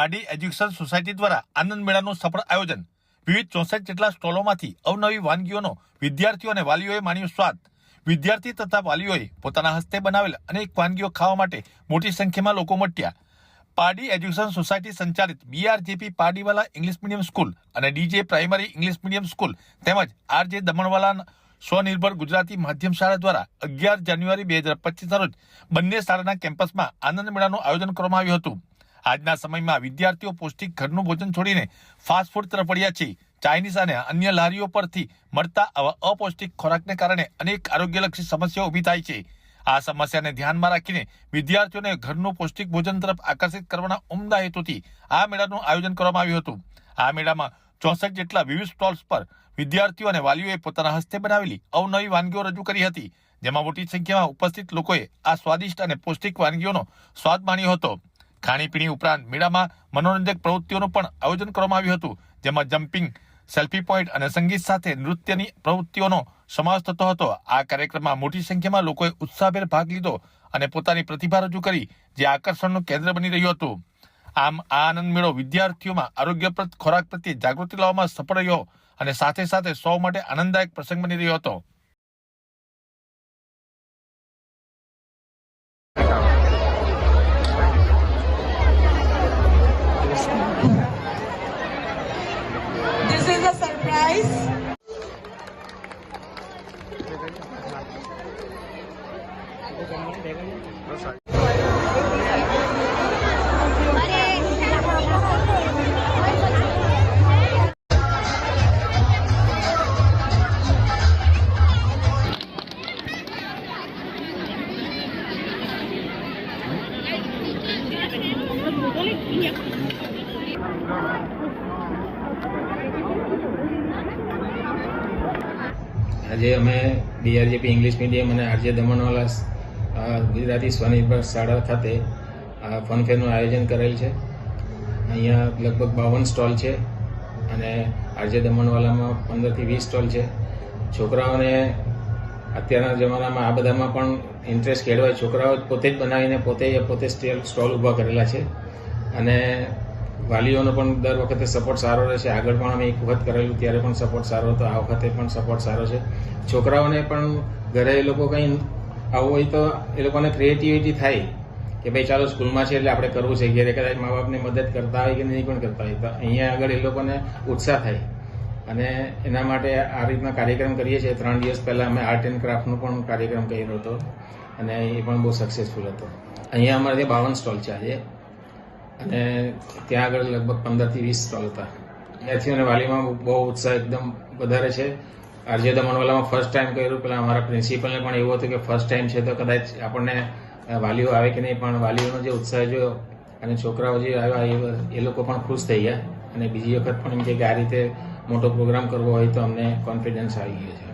Pardi education society દ્વારા આનંદ મેળાનું સફળ આયોજન. વિવિધ ચોસઠ જેટલા સ્ટોલોમાંથી અવનવી વાનગીઓનો વિદ્યાર્થીઓ અને વાલીઓએ માણ્યો સ્વાદ. વિદ્યાર્થી તથા વાલીઓએ પોતાના હસ્તે બનાવેલ અનેક વાનગીઓ ખાવા માટે મોટી સંખ્યામાં લોકો મટ્યા. પારડી એજ્યુકેશન સોસાયટી સંચાલિત BRJP Pardiwala English medium school અને DJ primary English medium school તેમજ આરજે દમણવાલા સ્વનિર્ભર ગુજરાતી માધ્યમ શાળા દ્વારા અગિયાર જાન્યુઆરી બે હજાર પચીસના રોજ બંને શાળાના કેમ્પસમાં આનંદ મેળાનું આયોજન કરવામાં આવ્યું હતું. આજના સમયમાં વિદ્યાર્થીઓ પૌષ્ટિક ઘરનું ભોજન છોડીને ફાસ્ટ ફૂડ તરફ વળ્યા છે. ચાઇનીઝ અને અન્ય લારીઓ પરથી મળતા આવા અપૌષ્ટિક ખોરાકને કારણે અનેક આરોગ્યલક્ષી સમસ્યાઓ ઊભી થાય છે. આ સમસ્યાને ધ્યાનમાં રાખીને વિદ્યાર્થીઓને ઘરનું પૌષ્ટિક ભોજન તરફ આકર્ષિત કરવાના ઉમદા હેતુથી આ મેળાનું આયોજન કરવામાં આવ્યું હતું. આ મેળામાં ચોસઠ જેટલા વિવિધ સ્ટોલ્સ પર વિદ્યાર્થીઓ અને વાલીઓએ પોતાના હસ્તે બનાવેલી અવનવી વાનગીઓ રજૂ કરી હતી, જેમાં મોટી સંખ્યામાં ઉપસ્થિત લોકોએ આ સ્વાદિષ્ટ અને પૌષ્ટિક વાનગીઓનો સ્વાદ માણ્યો હતો. ખાણીપીણી ઉપરાંત મેળામાં મનોરંજક પ્રવૃત્તિઓનું પણ આયોજન કરવામાં આવ્યું હતું. જેમાં જમ્પિંગ, સેલ્ફી પોઈન્ટ અને સંગીત સાથે નૃત્યની પ્રવૃત્તિઓનો સમાવેશ થતો હતો. આ કાર્યક્રમમાં મોટી સંખ્યામાં લોકોએ ઉત્સાહભેર ભાગ લીધો અને પોતાની પ્રતિભા રજૂ કરી, જે આકર્ષણનું કેન્દ્ર બની રહ્યું હતું. આમ, આ આનંદ મેળો વિદ્યાર્થીઓમાં આરોગ્યપ્રદ ખોરાક પ્રત્યે જાગૃતિ લાવવામાં સફળ રહ્યો અને સાથે સાથે સૌ માટે આનંદદાયક પ્રસંગ બની રહ્યો હતો. આજે અમે ડીઆરજેપી ઇંગ્લિશ મીડિયમ અને આરજે દમણવાલા ગુજરાતી સ્વનિર્ભર શાળા ખાતે આ ફનફેરનું આયોજન કરેલ છે. અહીંયા લગભગ બાવન સ્ટોલ છે અને આરજે દમણવાલામાં પંદરથી વીસ સ્ટોલ છે. છોકરાઓને અત્યારના જમાનામાં આ બધામાં પણ ઇન્ટરેસ્ટ કેળવાય. છોકરાઓ પોતે જ બનાવીને પોતે પોતે સ્ટેલ ઊભા કરેલા છે. અને વાલીઓનો પણ દર વખતે સપોર્ટ સારો રહેશે. આગળ પણ અમે એક વખત કરેલું, ત્યારે પણ સપોર્ટ સારો હતો. આ વખતે પણ સપોર્ટ સારો છે. છોકરાઓને પણ ઘરે એ લોકો કંઈ આવું હોય તો એ લોકોને ક્રિએટિવિટી થાય કે ભાઈ ચાલો સ્કૂલમાં છે એટલે આપણે કરવું છે. ઘેરે કદાચ મા બાપને મદદ કરતા હોય કે નહીં પણ કરતા હોય. તો અહીંયા આગળ એ લોકોને ઉત્સાહ થાય. અને એના માટે આ રીતના કાર્યક્રમ કરીએ છીએ. ત્રણ દિવસ પહેલાં અમે આર્ટ એન્ડ ક્રાફ્ટનો પણ કાર્યક્રમ કર્યો હતો અને એ પણ બહુ સક્સેસફુલ હતો. અહીંયા અમારે ત્યાં બાવન સ્ટોલ છે અને ત્યાં આગળ લગભગ પંદરથી વીસ સ્ટોલ હતા. ત્યાંથી અને વાલીમાં બહુ ઉત્સાહ એકદમ વધારે છે. આરજે દમણવાલામાં ફર્સ્ટ ટાઈમ કર્યું. પેલા અમારા પ્રિન્સિપલને પણ એવું હતું કે ફર્સ્ટ ટાઈમ છે તો કદાચ આપણને વાલીઓ આવે કે નહીં, પણ વાલીઓનો જે ઉત્સાહ જોયો અને છોકરાઓ જે આવ્યા, એ લોકો પણ ખુશ થઈ ગયા. અને બીજી વખત પણ એમ કે આ રીતે મોટો પ્રોગ્રામ કરવો હોય તો અમને કોન્ફિડન્સ આવી ગયો છે.